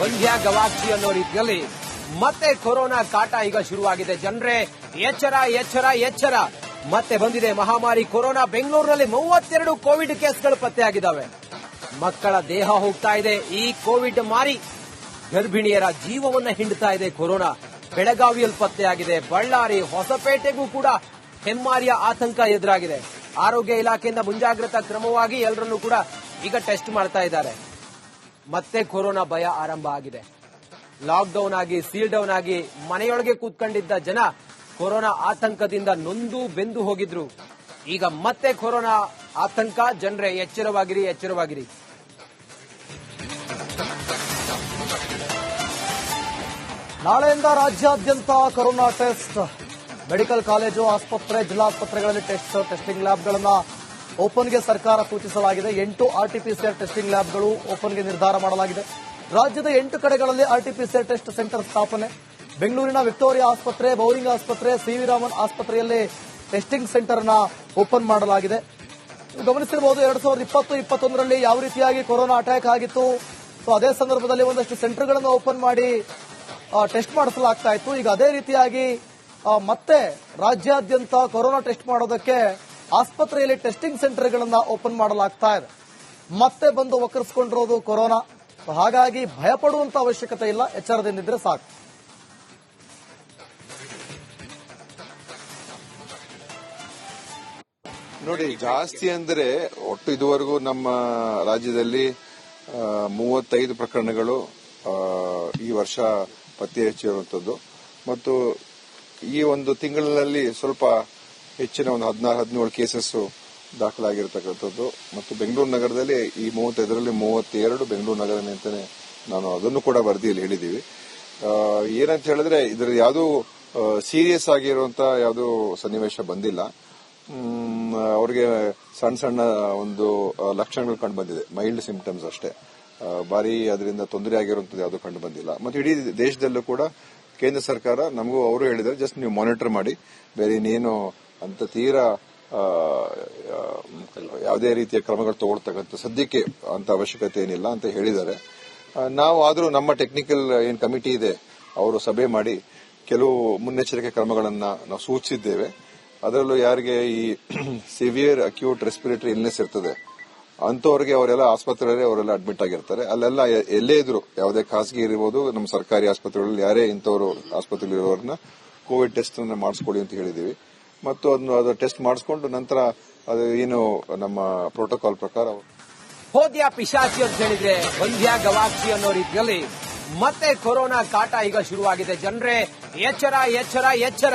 ಬಂದ್ಯಾ ಗವಾಕ್ಷಿ ಅನ್ನೋ ರೀತಿಯಲ್ಲಿ ಮತ್ತೆ ಕೊರೋನಾ ಕಾಟ ಈಗ ಶುರುವಾಗಿದೆ. ಜನರೇ, ಎಚ್ಚರ ಎಚ್ಚರ ಎಚ್ಚರ. ಮತ್ತೆ ಬಂದಿದೆ ಮಹಾಮಾರಿ ಕೊರೋನಾ. ಬೆಂಗಳೂರಿನಲ್ಲಿ ಮೂವತ್ತೆರಡು ಕೋವಿಡ್ ಕೇಸ್ಗಳು ಪತ್ತೆಯಾಗಿದ್ದಾವೆ. ಮಕ್ಕಳ ದೇಹ ಹೋಗ್ತಾ ಇದೆ. ಈ ಕೋವಿಡ್ ಮಾರಿ ಗರ್ಭಿಣಿಯರ ಜೀವವನ್ನ ಹಿಂಡ್ತಾ ಇದೆ ಕೊರೋನಾ. ಬೆಳಗಾವಿಯಲ್ಲಿ ಪತ್ತೆಯಾಗಿದೆ. ಬಳ್ಳಾರಿ, ಹೊಸಪೇಟೆಗೂ ಕೂಡ ಹೆಮ್ಮಾರಿಯ ಆತಂಕ ಎದುರಾಗಿದೆ. ಆರೋಗ್ಯ ಇಲಾಖೆಯಿಂದ ಮುಂಜಾಗ್ರತಾ ಕ್ರಮವಾಗಿ ಎಲ್ಲರನ್ನೂ ಕೂಡ ಈಗ ಟೆಸ್ಟ್ ಮಾಡ್ತಾ ಇದ್ದಾರೆ. ಮತ್ತೆ ಕೊರೋನಾ ಭಯ ಆರಂಭ ಆಗಿದೆ. ಲಾಕ್ಡೌನ್ ಆಗಿ ಸೀಲ್ ಡೌನ್ ಆಗಿ ಮನೆಯೊಳಗೆ ಕೂತ್ಕೊಂಡಿದ್ದ ಜನ ಕೊರೋನಾ ಆತಂಕದಿಂದ ನೊಂದು ಬೆಂದು ಹೋಗಿದ್ರು. ಈಗ ಮತ್ತೆ ಕೊರೋನಾ ಆತಂಕ, ಜನರೇ ಎಚ್ಚರವಾಗಿರಿ ಎಚ್ಚರವಾಗಿರಿ. ನಾಳೆಯಿಂದ ರಾಜ್ಯಾದ್ಯಂತ ಕೊರೋನಾ ಟೆಸ್ಟ್. ಮೆಡಿಕಲ್ ಕಾಲೇಜು, ಆಸ್ಪತ್ರೆ, ಜಿಲ್ಲಾಸ್ಪತ್ರೆಗಳಲ್ಲಿ ಟೆಸ್ಟ್ ಟೆಸ್ಟಿಂಗ್ ಲ್ಯಾಬ್ಗಳನ್ನ ಓಪನ್ಗೆ ಸರ್ಕಾರ ಸೂಚಿಸಲಾಗಿದೆ. ಎಂಟು ಆರ್ಟಿಪಿಸಿಆರ್ ಟೆಸ್ಟಿಂಗ್ ಲ್ಯಾಬ್ಗಳು ಓಪನ್ಗೆ ನಿರ್ಧಾರ ಮಾಡಲಾಗಿದೆ. ರಾಜ್ಯದ ಎಂಟು ಕಡೆಗಳಲ್ಲಿ ಆರ್ಟಿಪಿಸಿಆರ್ ಟೆಸ್ಟ್ ಸೆಂಟರ್ ಸ್ಥಾಪನೆ. ಬೆಂಗಳೂರಿನ ವಿಕ್ಟೋರಿಯಾ ಆಸ್ಪತ್ರೆ, ಬೌರಿಂಗ್ ಆಸ್ಪತ್ರೆ ಸಿವಿ ರಾಮನ್ ಆಸ್ಪತ್ರೆಯಲ್ಲಿ ಟೆಸ್ಟಿಂಗ್ ಸೆಂಟರ್ನ ಓಪನ್ ಮಾಡಲಾಗಿದೆ. ಗಮನಿಸಿರಬಹುದು ಎರಡ್ ಸಾವಿರದ ಇಪ್ಪತ್ತು, ಇಪ್ಪತ್ತೊಂದರಲ್ಲಿ ಯಾವ ರೀತಿಯಾಗಿ ಕೊರೋನಾ ಅಟ್ಯಾಕ್ ಆಗಿತ್ತು. ಸೊ ಅದೇ ಸಂದರ್ಭದಲ್ಲಿ ಒಂದಷ್ಟು ಸೆಂಟರ್ಗಳನ್ನು ಓಪನ್ ಮಾಡಿ ಟೆಸ್ಟ್ ಮಾಡಿಸಲಾಗ್ತಾ ಇತ್ತು. ಈಗ ಅದೇ ರೀತಿಯಾಗಿ ಮತ್ತೆ ರಾಜ್ಯಾದ್ಯಂತ ಕೊರೋನಾ ಟೆಸ್ಟ್ ಮಾಡೋದಕ್ಕೆ ಆಸ್ಪತ್ರೆಯಲ್ಲಿ ಟೆಸ್ಟಿಂಗ್ ಸೆಂಟರ್ಗಳನ್ನ ಓಪನ್ ಮಾಡಲಾಗ್ತಾ ಇದೆ. ಮತ್ತೆ ಬಂದು ಒಕ್ಕರಿಸಿಕೊಂಡಿರೋದು ಕೊರೋನಾ. ಹಾಗಾಗಿ ಭಯಪಡುವಂತ ಅವಶ್ಯಕತೆ ಇಲ್ಲ. ಎಚ್ಚರದಿಂದಿದ್ರೆ ಸಾಕು. ನೋಡಿ, ಜಾಸ್ತಿ ಅಂದ್ರೆ ಒಟ್ಟು ಇದುವರೆಗೂ ನಮ್ಮ ರಾಜ್ಯದಲ್ಲಿ ಮೂವತ್ತೈದು ಪ್ರಕರಣಗಳು ಈ ವರ್ಷ ಪತ್ತೆ ಹಚ್ಚಿರುವಂತದ್ದು ಮತ್ತು ಈ ಒಂದು ತಿಂಗಳಿನಲ್ಲಿ ಸ್ವಲ್ಪ ಹೆಚ್ಚಿನ ಒಂದು ಹದಿನಾರು, ಹದಿನೇಳು ಕೇಸಸ್ ದಾಖಲಾಗಿರ್ತಕ್ಕಂಥದ್ದು. ಮತ್ತು ಬೆಂಗಳೂರು ನಗರದಲ್ಲಿ ಈ ಮೂವತ್ತೈದರಲ್ಲಿ ಮೂವತ್ತೆರಡು ಬೆಂಗಳೂರು ನಗರ ಅಂತಾನೆ ನಾನು ಅದನ್ನು ಕೂಡ ವರದಿಯಲ್ಲಿ ಹೇಳಿದ್ದೀವಿ. ಏನಂತ ಹೇಳಿದ್ರೆ ಇದರ ಯಾವುದು ಸೀರಿಯಸ್ ಆಗಿರುವಂತ ಯಾವುದು ಸನ್ನಿವೇಶ ಬಂದಿಲ್ಲ. ಅವ್ರಿಗೆ ಸಣ್ಣ ಸಣ್ಣ ಒಂದು ಲಕ್ಷಣಗಳು ಕಂಡು ಬಂದಿದೆ. ಮೈಲ್ಡ್ ಸಿಂಪ್ಟಮ್ಸ್ ಅಷ್ಟೇ. ಭಾರಿ ಅದರಿಂದ ತೊಂದರೆ ಆಗಿರುವಂತದ್ದು ಯಾವುದು ಕಂಡು ಬಂದಿಲ್ಲ. ಮತ್ತು ಇಡೀ ದೇಶದಲ್ಲೂ ಕೂಡ ಕೇಂದ್ರ ಸರ್ಕಾರ ನಮಗೂ ಅವರು ಹೇಳಿದ್ದಾರೆ ಜಸ್ಟ್ ನೀವು ಮಾನಿಟರ್ ಮಾಡಿ. ಬೇರೆ ಇನ್ನೇನು ಅಂತ ತೀರಾ ಯಾವುದೇ ರೀತಿಯ ಕ್ರಮಗಳು ತಗೊಳ್ತಕ್ಕಂಥ ಸದ್ಯಕ್ಕೆ ಅಂತ ಅವಶ್ಯಕತೆ ಏನಿಲ್ಲ ಅಂತ ಹೇಳಿದ್ದಾರೆ. ನಾವು ಆದರೂ ನಮ್ಮ ಟೆಕ್ನಿಕಲ್ ಏನ್ ಕಮಿಟಿ ಇದೆ, ಅವರು ಸಭೆ ಮಾಡಿ ಕೆಲವು ಮುನ್ನೆಚ್ಚರಿಕೆ ಕ್ರಮಗಳನ್ನು ನಾವು ಸೂಚಿಸಿದ್ದೇವೆ. ಅದರಲ್ಲೂ ಯಾರಿಗೆ ಈ ಸಿವಿಯರ್ ಅಕ್ಯೂಟ್ ರೆಸ್ಪಿರೇಟರಿ ಇಲ್ನೆಸ್ ಇರ್ತದೆ, ಅಂಥವ್ರಿಗೆ ಅವರೆಲ್ಲ ಆಸ್ಪತ್ರೆಯಲ್ಲಿ ಅವರೆಲ್ಲ ಅಡ್ಮಿಟ್ ಆಗಿರ್ತಾರೆ. ಅಲ್ಲೆಲ್ಲ ಎಲ್ಲೇ ಇದ್ರು, ಯಾವುದೇ ಖಾಸಗಿ ಇರ್ಬೋದು, ನಮ್ಮ ಸರ್ಕಾರಿ ಆಸ್ಪತ್ರೆಗಳಲ್ಲಿ ಯಾರೇ ಇಂಥವರು ಆಸ್ಪತ್ರೆಯಲ್ಲಿ ಇರೋರನ್ನ ಕೋವಿಡ್ ಟೆಸ್ಟ್ ಮಾಡಿಸ್ಕೊಳ್ಳಿ ಅಂತ ಹೇಳಿದೀವಿ ಮತ್ತು ಅದನ್ನು ಅದು ಟೆಸ್ಟ್ ಮಾಡಿಸ್ಕೊಂಡು ನಂತರ ಅದು ಏನು ನಮ್ಮ ಪ್ರೋಟೋಕಾಲ್ ಪ್ರಕಾರ ಹೋದ್ಯ ಪಿಶಾಚಿ ಅಂತ ಹೇಳಿದ್ರೆ ಬಂದ್ಯಾ ಗವಾಕ್ಷಿ ಅನ್ನೋ ರೀತಿಯಲ್ಲಿ ಮತ್ತೆ ಕೊರೋನಾ ಕಾಟ ಈಗ ಶುರುವಾಗಿದೆ. ಜನರೇ, ಎಚ್ಚರ ಎಚ್ಚರ ಎಚ್ಚರ.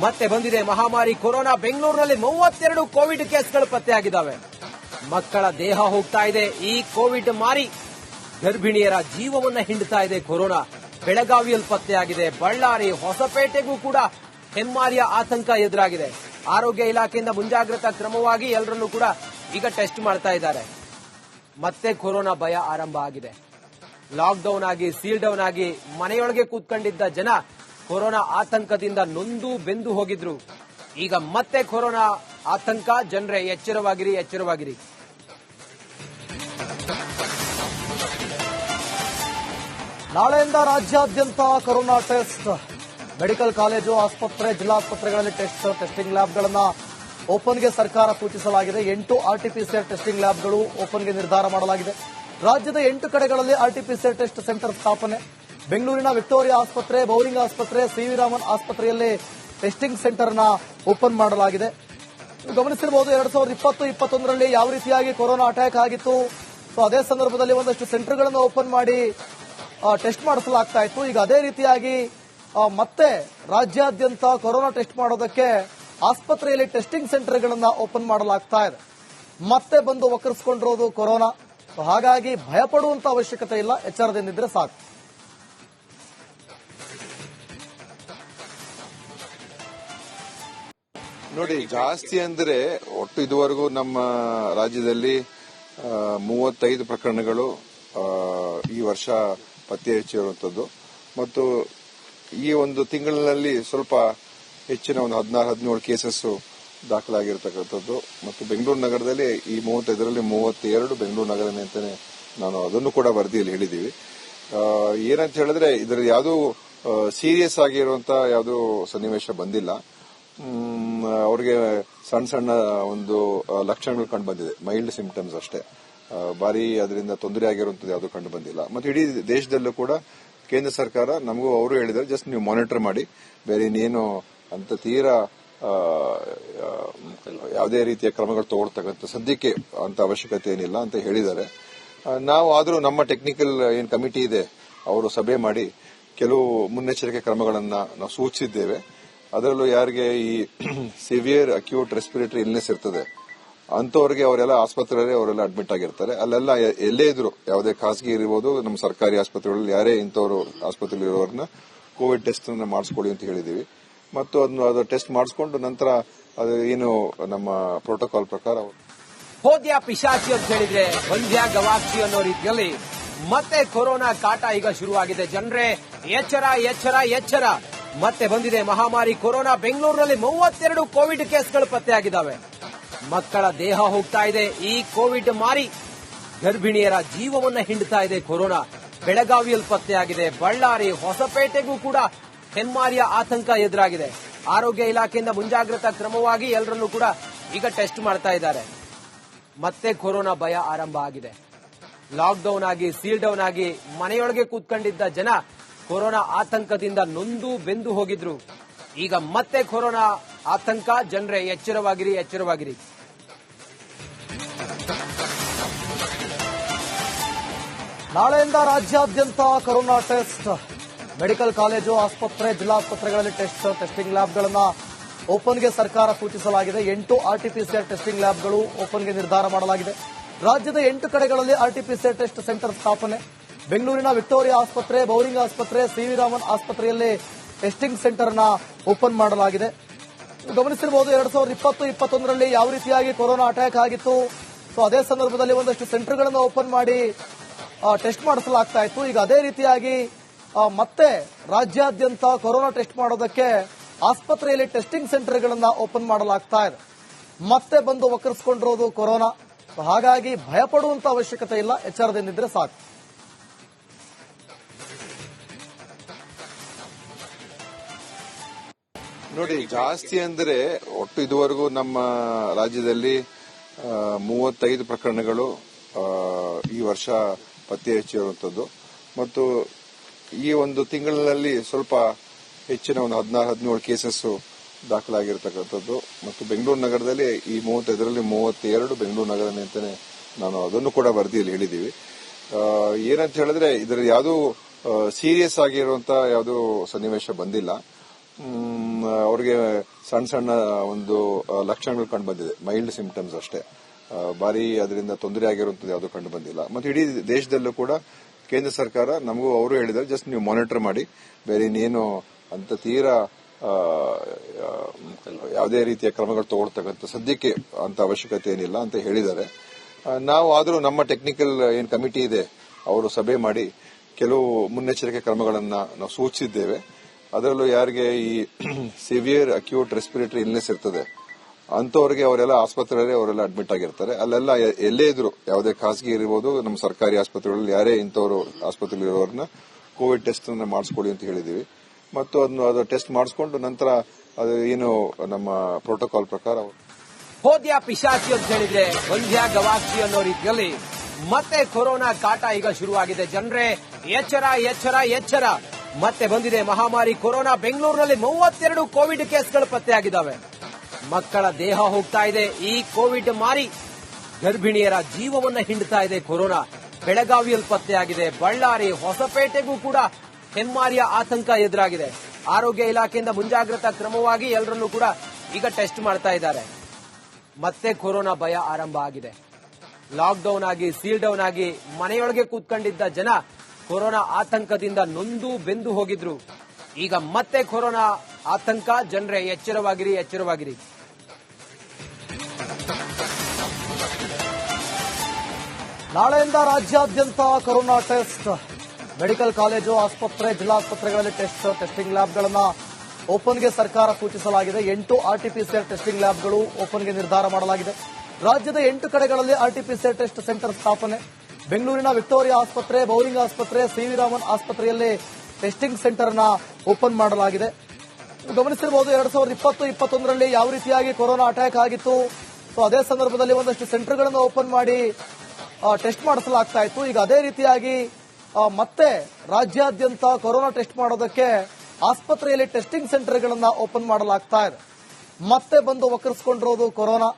ಮತ್ತೆ ಬಂದಿದೆ ಮಹಾಮಾರಿ ಕೊರೋನಾ. ಬೆಂಗಳೂರಿನಲ್ಲಿ ಮೂವತ್ತೆರಡು ಕೋವಿಡ್ ಕೇಸ್ಗಳು ಪತ್ತೆಯಾಗಿದ್ದಾವೆ. ಮಕ್ಕಳ ದೇಹ ಹೋಗ್ತಾ ಇದೆ. ಈ ಕೋವಿಡ್ ಮಾರಿ ಗರ್ಭಿಣಿಯರ ಜೀವವನ್ನ ಹಿಂಡ್ತಾ ಇದೆ ಕೊರೋನಾ. ಬೆಳಗಾವಿಯಲ್ಲಿ ಪತ್ತೆಯಾಗಿದೆ. ಬಳ್ಳಾರಿ, ಹೊಸಪೇಟೆಗೂ ಕೂಡ ಹೆಮ್ಮಾರಿಯ ಆತಂಕ ಎದುರಾಗಿದೆ. ಆರೋಗ್ಯ ಇಲಾಖೆಯಿಂದ ಮುಂಜಾಗ್ರತಾ ಕ್ರಮವಾಗಿ ಎಲ್ಲರನ್ನೂ ಕೂಡ ಈಗ ಟೆಸ್ಟ್ ಮಾಡ್ತಾ ಇದ್ದಾರೆ. ಮತ್ತೆ ಕೊರೋನಾ ಭಯ ಆರಂಭ ಆಗಿದೆ. ಲಾಕ್ಡೌನ್ ಆಗಿ ಸೀಲ್ ಡೌನ್ ಆಗಿ ಮನೆಯೊಳಗೆ ಕೂತ್ಕೊಂಡಿದ್ದ ಜನ ಕೊರೋನಾ ಆತಂಕದಿಂದ ನೊಂದು ಬೆಂದು ಹೋಗಿದ್ರು. ಈಗ ಮತ್ತೆ ಕೊರೋನಾ ಆತಂಕ, ಜನರೇ ಎಚ್ಚರವಾಗಿರಿ ಎಚ್ಚರವಾಗಿರಿ. ನಾಳೆಯಿಂದ ರಾಜ್ಯಾದ್ಯಂತ ಕೊರೋನಾ ಟೆಸ್ಟ್. ಮೆಡಿಕಲ್ ಕಾಲೇಜು, ಆಸ್ಪತ್ರೆ ಜಿಲ್ಲಾಸ್ಪತ್ರೆಗಳಲ್ಲಿ ಟೆಸ್ಟ್ ಟೆಸ್ಟಿಂಗ್ ಲ್ಯಾಬ್ಗಳನ್ನ ಓಪನ್ಗೆ ಸರ್ಕಾರ ಸೂಚಿಸಲಾಗಿದೆ. ಎಂಟು ಆರ್ಟಿಪಿಸಿಆರ್ ಟೆಸ್ಟಿಂಗ್ ಲ್ಯಾಬ್ಗಳು ಓಪನ್ಗೆ ನಿರ್ಧಾರ ಮಾಡಲಾಗಿದೆ. ರಾಜ್ಯದ ಎಂಟು ಕಡೆಗಳಲ್ಲಿ ಆರ್ಟಿಪಿಸಿಆರ್ ಟೆಸ್ಟ್ ಸೆಂಟರ್ ಸ್ಥಾಪನೆ. ಬೆಂಗಳೂರಿನ ವಿಕ್ಟೋರಿಯಾ ಆಸ್ಪತ್ರೆ ಬೌರಿಂಗ್ ಆಸ್ಪತ್ರೆ ಸಿವಿ ರಾಮನ್ ಆಸ್ಪತ್ರೆಯಲ್ಲಿ ಟೆಸ್ಟಿಂಗ್ ಸೆಂಟರ್ನ ಓಪನ್ ಮಾಡಲಾಗಿದೆ. ಗಮನಿಸಿರಬಹುದು ಎರಡ್ ಸಾವಿರದ ಇಪ್ಪತ್ತು, ಇಪ್ಪತ್ತೊಂದರಲ್ಲಿ ಯಾವ ರೀತಿಯಾಗಿ ಕೊರೋನಾ ಅಟ್ಯಾಕ್ ಆಗಿತ್ತು? ಸೊ ಅದೇ ಸಂದರ್ಭದಲ್ಲಿ ಒಂದಷ್ಟು ಸೆಂಟರ್ಗಳನ್ನು ಓಪನ್ ಮಾಡಿ ಟೆಸ್ಟ್ ಮಾಡಿಸಲಾಗ್ತಾ ಇತ್ತು. ಈಗ ಅದೇ ರೀತಿಯಾಗಿ ಮತ್ತೆ ರಾಜ್ಯಾದ್ಯಂತ ಕೊರೋನಾ ಟೆಸ್ಟ್ ಮಾಡೋದಕ್ಕೆ ಆಸ್ಪತ್ರೆಯಲ್ಲಿ ಟೆಸ್ಟಿಂಗ್ ಸೆಂಟರ್ಗಳನ್ನ ಓಪನ್ ಮಾಡಲಾಗ್ತಾ ಇದೆ. ಮತ್ತೆ ಬಂದು ಒಕ್ಕರಿಸಿಕೊಂಡಿರೋದು ಕೊರೋನಾ. ಹಾಗಾಗಿ ಭಯಪಡುವಂತ ಅವಶ್ಯಕತೆ ಇಲ್ಲ. ಎಚ್ಚರದಿಂದಿದ್ರೆ ಸಾಕು. ನೋಡಿ, ಜಾಸ್ತಿ ಅಂದ್ರೆ ಒಟ್ಟು ಇದುವರೆಗೂ ನಮ್ಮ ರಾಜ್ಯದಲ್ಲಿ ಮೂವತ್ತೈದು ಪ್ರಕರಣಗಳು ಈ ವರ್ಷ ಪತ್ತೆ ಹಚ್ಚಿರುವಂತದ್ದು. ಮತ್ತು ಈ ಒಂದು ತಿಂಗಳಿನಲ್ಲಿ ಸ್ವಲ್ಪ ಹೆಚ್ಚಿನ ಒಂದು ಹದಿನಾರು, ಹದಿನೇಳು ಕೇಸಸ್ ದಾಖಲಾಗಿರ್ತಕ್ಕಂಥದ್ದು. ಮತ್ತು ಬೆಂಗಳೂರು ನಗರದಲ್ಲಿ ಈ ಮೂವತ್ತೈದರಲ್ಲಿ ಮೂವತ್ತೆರಡು ಬೆಂಗಳೂರು ನಗರನೇ ಅಂತಾನೆ ನಾನು ಅದನ್ನು ಕೂಡ ವರದಿಯಲ್ಲಿ ಹೇಳಿದ್ದೀವಿ. ಏನಂತ ಹೇಳಿದ್ರೆ ಇದರಲ್ಲಿ ಯಾವುದು ಸೀರಿಯಸ್ ಆಗಿರುವಂತ ಯಾವುದು ಸನ್ನಿವೇಶ ಬಂದಿಲ್ಲ. ಅವ್ರಿಗೆ ಸಣ್ಣ ಸಣ್ಣ ಒಂದು ಲಕ್ಷಣಗಳು ಕಂಡು ಬಂದಿದೆ. ಮೈಲ್ಡ್ ಸಿಂಪ್ಟಮ್ಸ್ ಅಷ್ಟೇ. ಭಾರಿ ಅದರಿಂದ ತೊಂದರೆ ಆಗಿರುವಂತದ್ದು ಯಾವುದು ಕಂಡು ಬಂದಿಲ್ಲ. ಮತ್ತೆ ಇಡೀ ದೇಶದಲ್ಲೂ ಕೂಡ ಕೇಂದ್ರ ಸರ್ಕಾರ ನಮಗೂ ಅವರು ಹೇಳಿದ್ದಾರೆ ಜಸ್ಟ್ ನೀವು ಮಾನಿಟರ್ ಮಾಡಿ. ಬೇರೆ ಇನ್ನೇನು ಅಂತ ತೀರಾ ಯಾವುದೇ ರೀತಿಯ ಕ್ರಮಗಳು ತಗೊಳ್ತಕ್ಕಂಥ ಸದ್ಯಕ್ಕೆ ಅಂತ ಅವಶ್ಯಕತೆ ಏನಿಲ್ಲ ಅಂತ ಹೇಳಿದ್ದಾರೆ. ನಾವು ಆದರೂ ನಮ್ಮ ಟೆಕ್ನಿಕಲ್ ಏನ್ ಕಮಿಟಿ ಇದೆ, ಅವರು ಸಭೆ ಮಾಡಿ ಕೆಲವು ಮುನ್ನೆಚ್ಚರಿಕೆ ಕ್ರಮಗಳನ್ನು ನಾವು ಸೂಚಿಸಿದ್ದೇವೆ. ಅದರಲ್ಲೂ ಯಾರಿಗೆ ಈ ಸಿವಿಯರ್ ಅಕ್ಯೂಟ್ ರೆಸ್ಪಿರೇಟರಿ ಇಲ್ನೆಸ್ ಇರ್ತದೆ ಅಂತವರಿಗೆ ಅವರೆಲ್ಲ ಆಸ್ಪತ್ರೆಯಲ್ಲಿ ಅವರೆಲ್ಲ ಅಡ್ಮಿಟ್ ಆಗಿರ್ತಾರೆ. ಅಲ್ಲೆಲ್ಲ ಎಲ್ಲೇ ಇದ್ರು, ಯಾವುದೇ ಖಾಸಗಿ ಇರ್ಬೋದು, ನಮ್ಮ ಸರ್ಕಾರಿ ಆಸ್ಪತ್ರೆಗಳಲ್ಲಿ ಯಾರೇ ಇಂಥವ್ರು ಆಸ್ಪತ್ರೆಯಲ್ಲಿ ಇರೋರನ್ನ ಕೋವಿಡ್ ಟೆಸ್ಟ್ ಮಾಡಿಸ್ಕೊಳ್ಳಿ ಅಂತ ಹೇಳಿದೀವಿ. ಮತ್ತು ಅದನ್ನು, ಅದು ಟೆಸ್ಟ್ ಮಾಡಿಸ್ಕೊಂಡು ನಂತರ ಅದು ಏನು ನಮ್ಮ ಪ್ರೋಟೋಕಾಲ್ ಪ್ರಕಾರ ಹೋದ್ಯ ಪಿಶಾಚಿ ಅಂತ ಹೇಳಿದ್ರೆ ಬಂದ್ಯ ಗವಾಕ್ಷಿ ಅನ್ನೋ ರೀತಿಯಲ್ಲಿ ಮತ್ತೆ ಕೊರೋನಾ ಕಾಟ ಈಗ ಶುರುವಾಗಿದೆ. ಜನರೇ, ಎಚ್ಚರ ಎಚ್ಚರ ಎಚ್ಚರ. ಮತ್ತೆ ಬಂದಿದೆ ಮಹಾಮಾರಿ ಕೊರೋನಾ ಬೆಂಗಳೂರಿನಲ್ಲಿ ಮೂವತ್ತೆರಡು ಕೋವಿಡ್ ಕೇಸ್ಗಳು ಪತ್ತೆಯಾಗಿದ್ದಾವೆ. ಮಕ್ಕಳ ದೇಹ ಹೋಗ್ತಾ ಇದೆ. ಈ ಕೋವಿಡ್ ಮಾರಿ ಗರ್ಭಿಣಿಯರ ಜೀವವನ್ನ ಹಿಂಡ್ತಾ ಇದೆ ಕೊರೋನಾ. ಬೆಳಗಾವಿಯಲ್ಲಿ ಪತ್ತೆಯಾಗಿದೆ ಬಳ್ಳಾರಿ, ಹೊಸಪೇಟೆಗೂ ಕೂಡ ಹೆಮ್ಮಾರಿಯ ಆತಂಕ ಎದುರಾಗಿದೆ. ಆರೋಗ್ಯ ಇಲಾಖೆಯಿಂದ ಮುಂಜಾಗ್ರತಾ ಕ್ರಮವಾಗಿ ಎಲ್ಲರನ್ನೂ ಕೂಡ ಈಗ ಟೆಸ್ಟ್ ಮಾಡ್ತಾ ಇದ್ದಾರೆ. ಮತ್ತೆ ಕೊರೋನಾ ಭಯ ಆರಂಭ ಆಗಿದೆ. ಲಾಕ್ಡೌನ್ ಆಗಿ ಸೀಲ್ ಡೌನ್ ಆಗಿ ಮನೆಯೊಳಗೆ ಕೂತ್ಕೊಂಡಿದ್ದ ಜನ ಕೊರೋನಾ ಆತಂಕದಿಂದ ನೊಂದು ಬೆಂದು ಹೋಗಿದ್ರು. ಈಗ ಮತ್ತೆ ಕೊರೋನಾ ಆತಂಕ. ಜನರೇ ಎಚ್ಚರವಾಗಿರಿ ಎಚ್ಚರವಾಗಿರಿ. ನಾಳೆಯಿಂದ ರಾಜ್ಯಾದ್ಯಂತ ಕೊರೋನಾ ಟೆಸ್ಟ್. ಮೆಡಿಕಲ್ ಕಾಲೇಜು, ಆಸ್ಪತ್ರೆ ಜಿಲ್ಲಾಸ್ಪತ್ರೆಗಳಲ್ಲಿ ಟೆಸ್ಟ್ ಟೆಸ್ಟಿಂಗ್ ಲ್ಯಾಬ್ಗಳನ್ನ ಓಪನ್ಗೆ ಸರ್ಕಾರ ಸೂಚಿಸಲಾಗಿದೆ. ಎಂಟು ಆರ್ಟಿಪಿಸಿಆರ್ ಟೆಸ್ಟಿಂಗ್ ಲ್ಯಾಬ್ಗಳು ಓಪನ್ಗೆ ನಿರ್ಧಾರ ಮಾಡಲಾಗಿದೆ. ರಾಜ್ಯದ ಎಂಟು ಕಡೆಗಳಲ್ಲಿ ಆರ್ಟಿಪಿಸಿಆರ್ ಟೆಸ್ಟ್ ಸೆಂಟರ್ ಸ್ಥಾಪನೆ. ಬೆಂಗಳೂರಿನ ವಿಕ್ಟೋರಿಯಾ ಆಸ್ಪತ್ರೆ, ಬೌರಿಂಗ್ ಆಸ್ಪತ್ರೆ ಸಿವಿ ರಾಮನ್ ಆಸ್ಪತ್ರೆಯಲ್ಲಿ ಟೆಸ್ಟಿಂಗ್ ಸೆಂಟರ್ನ ಓಪನ್ ಮಾಡಲಾಗಿದೆ. ಗಮನಿಸಿರಬಹುದು ಎರಡ್ ಸಾವಿರದ ಇಪ್ಪತ್ತು, ಇಪ್ಪತ್ತೊಂದರಲ್ಲಿ ಯಾವ ರೀತಿಯಾಗಿ ಕೊರೋನಾ ಅಟ್ಯಾಕ್ ಆಗಿತ್ತು. ಸೊ ಅದೇ ಸಂದರ್ಭದಲ್ಲಿ ಒಂದಷ್ಟು ಸೆಂಟರ್ಗಳನ್ನು ಓಪನ್ ಮಾಡಿ ಟೆಸ್ಟ್ ಮಾಡಿಸಲಾಗ್ತಾ ಇತ್ತು ಈಗ ಅದೇ ರೀತಿಯಾಗಿ ಮತ್ತೆ ರಾಜ್ಯಾದ್ಯಂತ ಕೊರೋನಾ ಟೆಸ್ಟ್ ಮಾಡೋದಕ್ಕೆ ಆಸ್ಪತ್ರೆಯಲ್ಲಿ ಟೆಸ್ಟಿಂಗ್ ಸೆಂಟರ್ಗಳನ್ನ ಓಪನ್ ಮಾಡಲಾಗ್ತಾ ಇದೆ. ಮತ್ತೆ ಬಂದು ಒಕ್ಕರಿಸ್ಕೊಂಡಿರೋದು ಕೊರೋನಾ. ಹಾಗಾಗಿ ಭಯಪಡುವಂತ ಅವಶ್ಯಕತೆ ಇಲ್ಲ. ಎಚ್ಚರದಿಂದಿದ್ರೆ ಸಾಕು. ನೋಡಿ, ಜಾಸ್ತಿ ಅಂದ್ರೆ ಒಟ್ಟು ಇದುವರೆಗೂ ನಮ್ಮ ರಾಜ್ಯದಲ್ಲಿ ಮೂವತ್ತೈದು ಪ್ರಕರಣಗಳು ಈ ವರ್ಷ ಪತ್ತೆ ಹಚ್ಚಿರುವಂತದ್ದು ಮತ್ತು ಈ ಒಂದು ತಿಂಗಳಲ್ಲಿ ಸ್ವಲ್ಪ ಹೆಚ್ಚಿನ ಒಂದು ಹದಿನಾರು ಹದಿನೇಳು ಕೇಸಸ್ ದಾಖಲಾಗಿರ್ತಕ್ಕಂಥದ್ದು. ಮತ್ತು ಬೆಂಗಳೂರು ನಗರದಲ್ಲಿ ಈ ಮೂವತ್ತೈದರಲ್ಲಿ ಮೂವತ್ತೆರಡು ಬೆಂಗಳೂರು ನಗರ ಅಂತಾನೆ ನಾನು ಅದನ್ನು ಕೂಡ ವರದಿಯಲ್ಲಿ ಹೇಳಿದ್ದೀವಿ. ಏನಂತ ಹೇಳಿದ್ರೆ ಇದರ ಯಾವುದು ಸೀರಿಯಸ್ ಆಗಿರುವಂತ ಯಾವುದು ಸನ್ನಿವೇಶ ಬಂದಿಲ್ಲ. ಅವರಿಗೆ ಸಣ್ಣ ಸಣ್ಣ ಒಂದು ಲಕ್ಷಣಗಳು ಕಂಡು ಬಂದಿದೆ. ಮೈಲ್ಡ್ ಸಿಂಪ್ಟಮ್ಸ್ ಅಷ್ಟೇ. ಭಾರಿ ಅದರಿಂದ ತೊಂದರೆ ಆಗಿರುವಂತದ್ದು ಯಾವುದು ಕಂಡು ಬಂದಿಲ್ಲ. ಮತ್ತೆ ಇಡೀ ದೇಶದಲ್ಲೂ ಕೂಡ ಕೇಂದ್ರ ಸರ್ಕಾರ ನಮಗೂ ಅವರು ಹೇಳಿದ್ದಾರೆ ಜಸ್ಟ್ ನೀವು ಮಾನಿಟರ್ ಮಾಡಿ. ಬೇರೆ ಇನ್ನೇನು ಅಂತ ತೀರಾ ಯಾವುದೇ ರೀತಿಯ ಕ್ರಮಗಳು ತಗೊಳ್ತಕ್ಕಂಥ ಸದ್ಯಕ್ಕೆ ಅಂತ ಅವಶ್ಯಕತೆ ಏನಿಲ್ಲ ಅಂತ ಹೇಳಿದ್ದಾರೆ. ನಾವು ಆದರೂ ನಮ್ಮ ಟೆಕ್ನಿಕಲ್ ಏನ್ ಕಮಿಟಿ ಇದೆ, ಅವರು ಸಭೆ ಮಾಡಿ ಕೆಲವು ಮುನ್ನೆಚ್ಚರಿಕೆ ಕ್ರಮಗಳನ್ನು ನಾವು ಸೂಚಿಸಿದ್ದೇವೆ. ಅದರಲ್ಲೂ ಯಾರಿಗೆ ಈ ಸಿವಿಯರ್ ಅಕ್ಯೂಟ್ ರೆಸ್ಪಿರೇಟರಿ ಇಲ್ನೆಸ್ ಇರ್ತದೆ ಅಂತವರಿಗೆ ಅವರೆಲ್ಲ ಆಸ್ಪತ್ರೆಯಲ್ಲಿ ಅವರೆಲ್ಲ ಅಡ್ಮಿಟ್ ಆಗಿರ್ತಾರೆ. ಅಲ್ಲೆಲ್ಲ ಎಲ್ಲೇ ಇದ್ರು, ಯಾವುದೇ ಖಾಸಗಿ ಇರ್ಬೋದು, ನಮ್ಮ ಸರ್ಕಾರಿ ಆಸ್ಪತ್ರೆಗಳಲ್ಲಿ ಯಾರೇ ಇಂಥವರು ಆಸ್ಪತ್ರೆಯಲ್ಲಿ ಇರೋರನ್ನ ಕೋವಿಡ್ ಟೆಸ್ಟ್ ಮಾಡಿಸ್ಕೊಳ್ಳಿ ಅಂತ ಹೇಳಿದೀವಿ ಮತ್ತು ಅದನ್ನು ಅದು ಟೆಸ್ಟ್ ಮಾಡಿಸ್ಕೊಂಡು ನಂತರ ಅದು ಏನು ನಮ್ಮ ಪ್ರೋಟೋಕಾಲ್ ಪ್ರಕಾರ ಹೋದ್ಯಾ ಹೋದ್ಯ ಪಿಶಾಚಿ ಅಂತ ಹೇಳಿದ್ರೆ ಒಂದ್ಯಾ ಗವಾಕ್ಷಿ ಅನ್ನೋ ರೀತಿಯಲ್ಲಿ ಮತ್ತೆ ಕೊರೋನಾ ಕಾಟ ಈಗ ಶುರುವಾಗಿದೆ. ಜನರೇ, ಎಚ್ಚರ ಎಚ್ಚರ ಎಚ್ಚರ. ಮತ್ತೆ ಬಂದಿದೆ ಮಹಾಮಾರಿ ಕೊರೋನಾ ಬೆಂಗಳೂರಿನಲ್ಲಿ ಮೂವತ್ತೆರಡು ಕೋವಿಡ್ ಕೇಸ್ಗಳು ಪತ್ತೆಯಾಗಿದ್ದಾವೆ. ಮಕ್ಕಳ ದೇಹ ಹೋಗ್ತಾ ಇದೆ. ಈ ಕೋವಿಡ್ ಮಾರಿ ಗರ್ಭಿಣಿಯರ ಜೀವವನ್ನ ಹಿಂಡ್ತಾ ಇದೆ ಕೊರೋನಾ. ಬೆಳಗಾವಿಯಲ್ಲಿ ಪತ್ತೆಯಾಗಿದೆ. ಬಳ್ಳಾರಿ, ಹೊಸಪೇಟೆಗೂ ಕೂಡ ಹೆಮ್ಮಾರಿಯ ಆತಂಕ ಎದುರಾಗಿದೆ. ಆರೋಗ್ಯ ಇಲಾಖೆಯಿಂದ ಮುಂಜಾಗ್ರತಾ ಕ್ರಮವಾಗಿ ಎಲ್ಲರನ್ನೂ ಕೂಡ ಈಗ ಟೆಸ್ಟ್ ಮಾಡ್ತಾ ಇದ್ದಾರೆ. ಮತ್ತೆ ಕೊರೋನಾ ಭಯ ಆರಂಭ ಆಗಿದೆ. ಲಾಕ್ಡೌನ್ ಆಗಿ ಸೀಲ್ ಡೌನ್ ಆಗಿ ಮನೆಯೊಳಗೆ ಕೂತ್ಕೊಂಡಿದ್ದ ಜನ ಕೊರೋನಾ ಆತಂಕದಿಂದ ನೊಂದು ಬೆಂದು ಹೋಗಿದ್ರು. ಈಗ ಮತ್ತೆ ಕೊರೋನಾ ಆತಂಕ ಜನರೇ, ಎಚ್ಚರವಾಗಿರಿ ಎಚ್ಚರವಾಗಿರಿ. ನಾಳೆಯಿಂದ ರಾಜ್ಯಾದ್ಯಂತ ಕೊರೋನಾ ಟೆಸ್ಟ್. ಮೆಡಿಕಲ್ ಕಾಲೇಜು, ಆಸ್ಪತ್ರೆ ಜಿಲ್ಲಾಸ್ಪತ್ರೆಗಳಲ್ಲಿ ಟೆಸ್ಟ್, ಟೆಸ್ಟಿಂಗ್ ಲ್ಯಾಬ್ಗಳನ್ನ ಓಪನ್ಗೆ ಸರ್ಕಾರ ಸೂಚಿಸಲಾಗಿದೆ. ಎಂಟು ಆರ್ಟಿಪಿಸಿಆರ್ ಟೆಸ್ಟಿಂಗ್ ಲ್ಯಾಬ್ಗಳು ಓಪನ್ಗೆ ನಿರ್ಧಾರ ಮಾಡಲಾಗಿದೆ. ರಾಜ್ಯದ ಎಂಟು ಕಡೆಗಳಲ್ಲಿ ಆರ್ಟಿಪಿಸಿಆರ್ ಟೆಸ್ಟ್ ಸೆಂಟರ್ ಸ್ಥಾಪನೆ. ಬೆಂಗಳೂರಿನ ವಿಕ್ಟೋರಿಯಾ ಆಸ್ಪತ್ರೆ, ಬೌರಿಂಗ್ ಆಸ್ಪತ್ರೆ, ಸಿ ವಿ ರಾಮನ್ ಆಸ್ಪತ್ರೆಯಲ್ಲಿ ಟೆಸ್ಟಿಂಗ್ ಸೆಂಟರ್ನ ಓಪನ್ ಮಾಡಲಾಗಿದೆ. ಗಮನಿಸಿರಬಹುದು ಎರಡ್ ಸಾವಿರದ ಇಪ್ಪತ್ತು, ಇಪ್ಪತ್ತೊಂದರಲ್ಲಿ ಯಾವ ರೀತಿಯಾಗಿ ಕೊರೋನಾ ಅಟ್ಯಾಕ್ ಆಗಿತ್ತು. ಸೊ ಅದೇ ಸಂದರ್ಭದಲ್ಲಿ ಒಂದಷ್ಟು ಸೆಂಟರ್ಗಳನ್ನು ಓಪನ್ ಮಾಡಿ ಟೆಸ್ಟ್ ಮಾಡಿಸಲಾಗ್ತಾ ಇತ್ತು. ಈಗ ಅದೇ ರೀತಿಯಾಗಿ ಮತ್ತೆ ರಾಜ್ಯಾದ್ಯಂತ ಕೊರೋನಾ ಟೆಸ್ಟ್ ಮಾಡೋದಕ್ಕೆ ಆಸ್ಪತ್ರೆಯಲ್ಲಿ ಟೆಸ್ಟಿಂಗ್ ಸೆಂಟರ್ಗಳನ್ನ ಓಪನ್ ಮಾಡಲಾಗ್ತಾ ಇದೆ. ಮತ್ತೆ ಬಂದು ಒಕ್ಕರಿಸ್ಕೊಂಡಿರೋದು ಕೊರೋನಾ.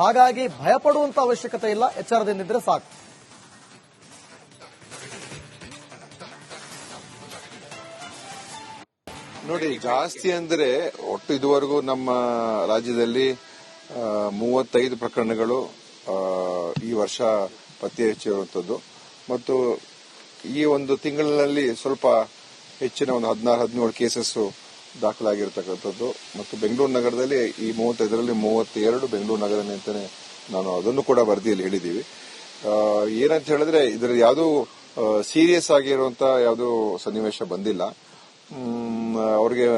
ಹಾಗಾಗಿ ಭಯಪಡುವಂತ ಅವಶ್ಯಕತೆ ಇಲ್ಲ. ಎಚ್ಚರದಿಂದಿದ್ರೆ ಸಾಕು. ನೋಡಿ, ಜಾಸ್ತಿ ಅಂದ್ರೆ ಒಟ್ಟು ಇದುವರೆಗೂ ನಮ್ಮ ರಾಜ್ಯದಲ್ಲಿ ಮೂವತ್ತೈದು ಪ್ರಕರಣಗಳು ಈ ವರ್ಷ ಪತ್ತೆ ಹಚ್ಚಿರುವಂತದ್ದು ಮತ್ತು ಈ ಒಂದು ತಿಂಗಳಿನಲ್ಲಿ ಸ್ವಲ್ಪ ಹೆಚ್ಚಿನ ಒಂದು ಹದಿನಾರು, ಹದಿನೇಳು ಕೇಸಸ್ ದಾಖಲಾಗಿರ್ತಕ್ಕಂಥದ್ದು. ಮತ್ತು ಬೆಂಗಳೂರು ನಗರದಲ್ಲಿ ಈ ಮೂವತ್ತೈದರಲ್ಲಿ ಮೂವತ್ತೆರಡು ಬೆಂಗಳೂರು ನಗರ ಅಂತಾನೆ ನಾನು ಅದನ್ನು ಕೂಡ ವರದಿಯಲ್ಲಿ ಹೇಳಿದ್ದೀವಿ. ಏನಂತ ಹೇಳಿದ್ರೆ ಇದರಲ್ಲಿ ಯಾವುದೂ ಸೀರಿಯಸ್ ಆಗಿರುವಂತಹ ಯಾವುದೂ ಸನ್ನಿವೇಶ ಬಂದಿಲ್ಲ. ಅವ್ರಿಗೆ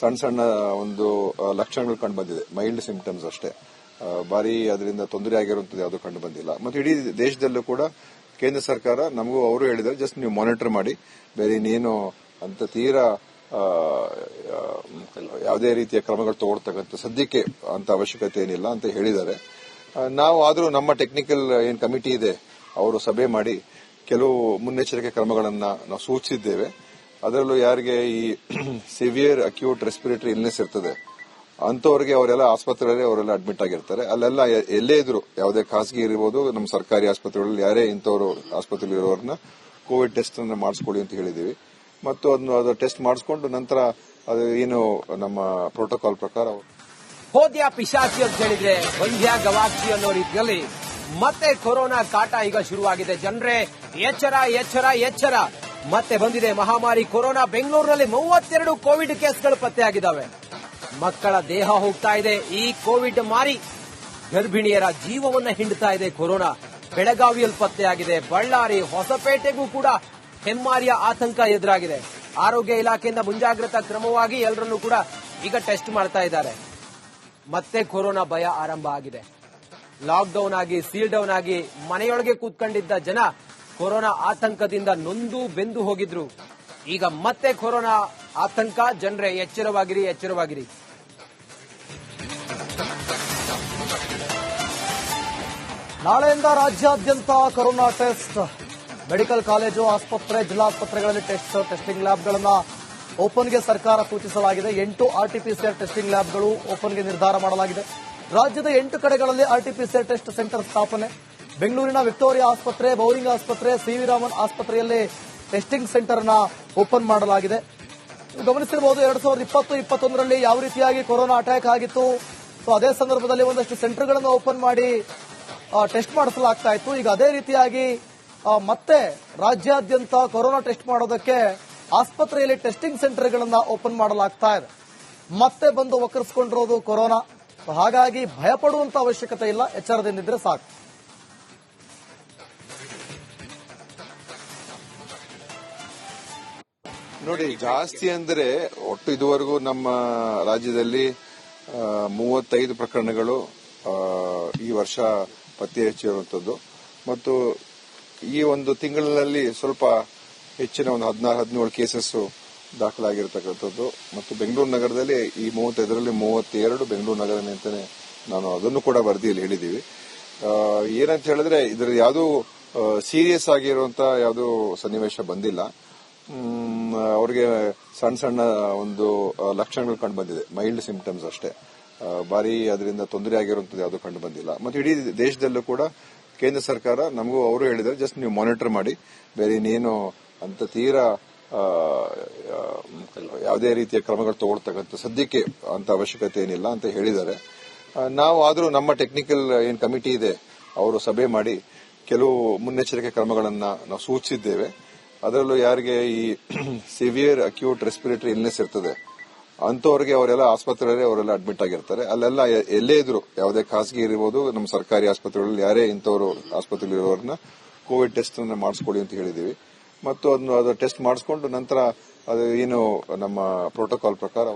ಸಣ್ಣ ಸಣ್ಣ ಒಂದು ಲಕ್ಷಣಗಳು ಕಂಡು ಬಂದಿದೆ. ಮೈಲ್ಡ್ ಸಿಂಪ್ಟಮ್ಸ್ ಅಷ್ಟೇ. ಭಾರಿ ಅದರಿಂದ ತೊಂದರೆ ಆಗಿರುವಂತದ್ದು ಯಾವುದು ಕಂಡು ಬಂದಿಲ್ಲ. ಮತ್ತು ಇಡೀ ದೇಶದಲ್ಲೂ ಕೂಡ ಕೇಂದ್ರ ಸರ್ಕಾರ ನಮಗೂ ಅವರು ಹೇಳಿದ್ದಾರೆ ಜಸ್ಟ್ ನೀವು ಮಾನಿಟರ್ ಮಾಡಿ. ಬೇರೆ ಇನ್ನೇನು ಅಂತ ತೀರಾ ಯಾವುದೇ ರೀತಿಯ ಕ್ರಮಗಳು ತಗೊಳ್ತಕ್ಕಂಥ ಸದ್ಯಕ್ಕೆ ಅಂತ ಅವಶ್ಯಕತೆ ಏನಿಲ್ಲ ಅಂತ ಹೇಳಿದ್ದಾರೆ. ನಾವು ಆದರೂ ನಮ್ಮ ಟೆಕ್ನಿಕಲ್ ಏನ್ ಕಮಿಟಿ ಇದೆ, ಅವರು ಸಭೆ ಮಾಡಿ ಕೆಲವು ಮುನ್ನೆಚ್ಚರಿಕೆ ಕ್ರಮಗಳನ್ನು ನಾವು ಸೂಚಿಸಿದ್ದೇವೆ. ಅದರಲ್ಲೂ ಯಾರಿಗೆ ಈ ಸಿವಿಯರ್ ಅಕ್ಯೂಟ್ ರೆಸ್ಪಿರೇಟರಿ ಇಲ್ನೆಸ್ ಇರ್ತದೆ ಅಂತವರಿಗೆ ಅವರೆಲ್ಲ ಆಸ್ಪತ್ರೆಯಲ್ಲಿ ಅವರೆಲ್ಲ ಅಡ್ಮಿಟ್ ಆಗಿರ್ತಾರೆ. ಅಲ್ಲೆಲ್ಲ ಎಲ್ಲೇ ಇದ್ರು, ಯಾವುದೇ ಖಾಸಗಿ ಇರ್ಬೋದು, ನಮ್ಮ ಸರ್ಕಾರಿ ಆಸ್ಪತ್ರೆಗಳಲ್ಲಿ ಯಾರೇ ಇಂಥವರು ಆಸ್ಪತ್ರೆಯಲ್ಲಿ ಇರೋರನ್ನ ಕೋವಿಡ್ ಟೆಸ್ಟ್ ಅನ್ನ ಮಾಡಿಸ್ಕೊಳ್ಳಿ ಅಂತ ಹೇಳಿದೀವಿ ಮತ್ತು ಅದನ್ನು, ಅದು ಟೆಸ್ಟ್ ಮಾಡಿಸ್ಕೊಂಡು ನಂತರ ಅದು ಏನು ನಮ್ಮ ಪ್ರೋಟೋಕಾಲ್ ಪ್ರಕಾರ ಹೋದ್ಯ ಪಿಶಾಚಿ ಅಂತ ಹೇಳಿದ್ರೆ, ವಂದ್ಯ ಗವಾಕ್ಷಿ ಅನ್ನೋ ರೀತಿಯಲ್ಲಿ ಮತ್ತೆ ಕೊರೋನಾ ಕಾಟ ಈಗ ಶುರುವಾಗಿದೆ. ಜನರೇ, ಎಚ್ಚರ ಎಚ್ಚರ ಎಚ್ಚರ. ಮತ್ತೆ ಬಂದಿದೆ ಮಹಾಮಾರಿ ಕೊರೋನಾ ಬೆಂಗಳೂರಿನಲ್ಲಿ ಮೂವತ್ತೆರಡು ಕೋವಿಡ್ ಕೇಸ್ಗಳು ಪತ್ತೆಯಾಗಿದ್ದಾವೆ. ಮಕ್ಕಳ ದೇಹ ಹೋಗ್ತಾ ಇದೆ. ಈ ಕೋವಿಡ್ ಮಾರಿ ಗರ್ಭಿಣಿಯರ ಜೀವವನ್ನ ಹಿಂಡ್ತಾ ಇದೆ ಕೊರೋನಾ. ಬೆಳಗಾವಿಯಲ್ಲಿ ಪತ್ತೆಯಾಗಿದೆ. ಬಳ್ಳಾರಿ, ಹೊಸಪೇಟೆಗೂ ಕೂಡ ಹೆಮ್ಮಾರಿಯ ಆತಂಕ ಎದುರಾಗಿದೆ. ಆರೋಗ್ಯ ಇಲಾಖೆಯಿಂದ ಮುಂಜಾಗ್ರತಾ ಕ್ರಮವಾಗಿ ಎಲ್ಲರನ್ನೂ ಕೂಡ ಈಗ ಟೆಸ್ಟ್ ಮಾಡ್ತಾ ಇದ್ದಾರೆ. ಮತ್ತೆ ಕೊರೋನಾ ಭಯ ಆರಂಭ ಆಗಿದೆ. ಲಾಕ್ಡೌನ್ ಆಗಿ ಸೀಲ್ ಡೌನ್ ಆಗಿ ಮನೆಯೊಳಗೆ ಕೂತ್ಕೊಂಡಿದ್ದ ಜನ ಕೊರೋನಾ ಆತಂಕದಿಂದ ನೊಂದು ಬೆಂದು ಹೋಗಿದ್ರು. ಈಗ ಮತ್ತೆ ಕೊರೋನಾ ಆತಂಕ, ಜನರೇ ಎಚ್ಚರವಾಗಿರಿ ಎಚ್ಚರವಾಗಿರಿ. ನಾಳೆಯಿಂದ ರಾಜ್ಯಾದ್ಯಂತ ಕೊರೋನಾ ಟೆಸ್ಟ್. ಮೆಡಿಕಲ್ ಕಾಲೇಜು, ಆಸ್ಪತ್ರೆ, ಜಿಲ್ಲಾಸ್ಪತ್ರೆಗಳಲ್ಲಿ ಟೆಸ್ಟ್, ಟೆಸ್ಟಿಂಗ್ ಲ್ಯಾಬ್ಗಳನ್ನ ಓಪನ್ಗೆ ಸರ್ಕಾರ ಸೂಚಿಸಲಾಗಿದೆ. ಎಂಟು ಆರ್ಟಿಪಿಸಿಆರ್ ಟೆಸ್ಟಿಂಗ್ ಲ್ಯಾಬ್ಗಳು ಓಪನ್ಗೆ ನಿರ್ಧಾರ ಮಾಡಲಾಗಿದೆ. ರಾಜ್ಯದ ಎಂಟು ಕಡೆಗಳಲ್ಲಿ ಆರ್ಟಿಪಿಸಿಆರ್ ಟೆಸ್ಟ್ ಸೆಂಟರ್ ಸ್ಥಾಪನೆ. ಬೆಂಗಳೂರಿನ ವಿಕ್ಟೋರಿಯಾ ಆಸ್ಪತ್ರೆ, ಬೌರಿಂಗ್ ಆಸ್ಪತ್ರೆ ಸಿ ವಿ ರಾಮನ್ ಆಸ್ಪತ್ರೆಯಲ್ಲಿ ಟೆಸ್ಟಿಂಗ್ ಸೆಂಟರ್ನ ಓಪನ್ ಮಾಡಲಾಗಿದೆ. ಗಮನಿಸಿರಬಹುದು ಎರಡ್ ಸಾವಿರದ ಇಪ್ಪತ್ತು, ಇಪ್ಪತ್ತೊಂದರಲ್ಲಿ ಯಾವ ರೀತಿಯಾಗಿ ಕೊರೋನಾ ಅಟ್ಯಾಕ್ ಆಗಿತ್ತು. ಸೊ ಅದೇ ಸಂದರ್ಭದಲ್ಲಿ ಒಂದಷ್ಟು ಸೆಂಟರ್ಗಳನ್ನು ಓಪನ್ ಮಾಡಿ ಟೆಸ್ಟ್ ಮಾಡಿಸಲಾಗ್ತಾ ಇತ್ತು. ಈಗ ಅದೇ ರೀತಿಯಾಗಿ ಮತ್ತೆ ರಾಜ್ಯಾದ್ಯಂತ ಕೊರೋನಾ ಟೆಸ್ಟ್ ಮಾಡೋದಕ್ಕೆ ಆಸ್ಪತ್ರೆಯಲ್ಲಿ ಟೆಸ್ಟಿಂಗ್ ಸೆಂಟರ್ಗಳನ್ನ ಓಪನ್ ಮಾಡಲಾಗ್ತಾ ಇದೆ. ಮತ್ತೆ ಬಂದು ಒಕ್ಕರಿಸ್ಕೊಂಡಿರೋದು ಕೊರೋನಾ. ಹಾಗಾಗಿ ಭಯಪಡುವಂತ ಅವಶ್ಯಕತೆ ಇಲ್ಲ. ಎಚ್ಚರದಿಂದಿದ್ರೆ ಸಾಕು. ನೋಡಿ, ಜಾಸ್ತಿ ಅಂದ್ರೆ ಒಟ್ಟು ಇದುವರೆಗೂ ನಮ್ಮ ರಾಜ್ಯದಲ್ಲಿ ಮೂವತ್ತೈದು ಪ್ರಕರಣಗಳು ಈ ವರ್ಷ ಪತ್ತೆ ಹಚ್ಚಿರುವಂತದ್ದು ಮತ್ತು ಈ ಒಂದು ತಿಂಗಳಲ್ಲಿ ಸ್ವಲ್ಪ ಹೆಚ್ಚಿನ ಒಂದು ಹದಿನಾರು, ಹದಿನೇಳು ಕೇಸಸ್ ದಾಖಲಾಗಿರ್ತಕ್ಕಂಥದ್ದು. ಮತ್ತು ಬೆಂಗಳೂರು ನಗರದಲ್ಲಿ ಈ ಮೂವತ್ತೈದರಲ್ಲಿ ಮೂವತ್ತೆರಡು ಬೆಂಗಳೂರು ನಗರನೇ ಅಂತಾನೆ ನಾನು ಅದನ್ನು ಕೂಡ ವರದಿಯಲ್ಲಿ ಹೇಳಿದ್ದೀವಿ. ಏನಂತ ಹೇಳಿದ್ರೆ ಇದರಲ್ಲಿ ಯಾವುದೂ ಸೀರಿಯಸ್ ಆಗಿರುವಂತ ಯಾವುದೂ ಸನ್ನಿವೇಶ ಬಂದಿಲ್ಲ. ಅವ್ರಿಗೆ ಸಣ್ಣ ಸಣ್ಣ ಒಂದು ಲಕ್ಷಣಗಳು ಕಂಡು ಬಂದಿದೆ. ಮೈಲ್ಡ್ ಸಿಂಪ್ಟಮ್ಸ್ ಅಷ್ಟೇ. ಭಾರಿ ಅದರಿಂದ ತೊಂದರೆ ಆಗಿರುವಂತದ್ದು ಯಾವುದು ಕಂಡು ಬಂದಿಲ್ಲ. ಮತ್ತು ಇಡೀ ದೇಶದಲ್ಲೂ ಕೂಡ ಕೇಂದ್ರ ಸರ್ಕಾರ ನಮಗೂ ಅವರು ಹೇಳಿದ್ದಾರೆ ಜಸ್ಟ್ ನೀವು ಮಾನಿಟರ್ ಮಾಡಿ. ಬೇರೆ ಇನ್ನೇನು ಅಂತ ತೀರಾ ಯಾವುದೇ ರೀತಿಯ ಕ್ರಮಗಳು ತಗೊಳ್ತಕ್ಕಂಥ ಸದ್ಯಕ್ಕೆ ಅಂತ ಅವಶ್ಯಕತೆ ಏನಿಲ್ಲ ಅಂತ ಹೇಳಿದ್ದಾರೆ. ನಾವು ಆದರೂ ನಮ್ಮ ಟೆಕ್ನಿಕಲ್ ಏನ್ ಕಮಿಟಿ ಇದೆ, ಅವರು ಸಭೆ ಮಾಡಿ ಕೆಲವು ಮುನ್ನೆಚ್ಚರಿಕೆ ಕ್ರಮಗಳನ್ನು ನಾವು ಸೂಚಿಸಿದ್ದೇವೆ. ಅದರಲ್ಲೂ ಯಾರಿಗೆ ಈ ಸಿವಿಯರ್ ಅಕ್ಯೂಟ್ ರೆಸ್ಪಿರೇಟರಿ ಇಲ್ನೆಸ್ ಇರ್ತದೆ ಅಂತವರಿಗೆ ಅವರೆಲ್ಲ ಆಸ್ಪತ್ರೆಯಲ್ಲಿ ಅವರೆಲ್ಲ ಅಡ್ಮಿಟ್ ಆಗಿರ್ತಾರೆ. ಅಲ್ಲೆಲ್ಲ ಎಲ್ಲೇ ಇದ್ರು, ಯಾವುದೇ ಖಾಸಗಿ ಇರ್ಬೋದು, ನಮ್ಮ ಸರ್ಕಾರಿ ಆಸ್ಪತ್ರೆಗಳಲ್ಲಿ ಯಾರೇ ಇಂಥವರು ಆಸ್ಪತ್ರೆಯಲ್ಲಿ ಇರೋರನ್ನ ಕೋವಿಡ್ ಟೆಸ್ಟ್ ಮಾಡಿಸ್ಕೊಡಿ ಅಂತ ಹೇಳಿದೀವಿ ಮತ್ತು ಅದನ್ನು ಅದು ಟೆಸ್ಟ್ ಮಾಡಿಸ್ಕೊಂಡು ನಂತರ ಅದು ಏನು ನಮ್ಮ ಪ್ರೋಟೋಕಾಲ್ ಪ್ರಕಾರ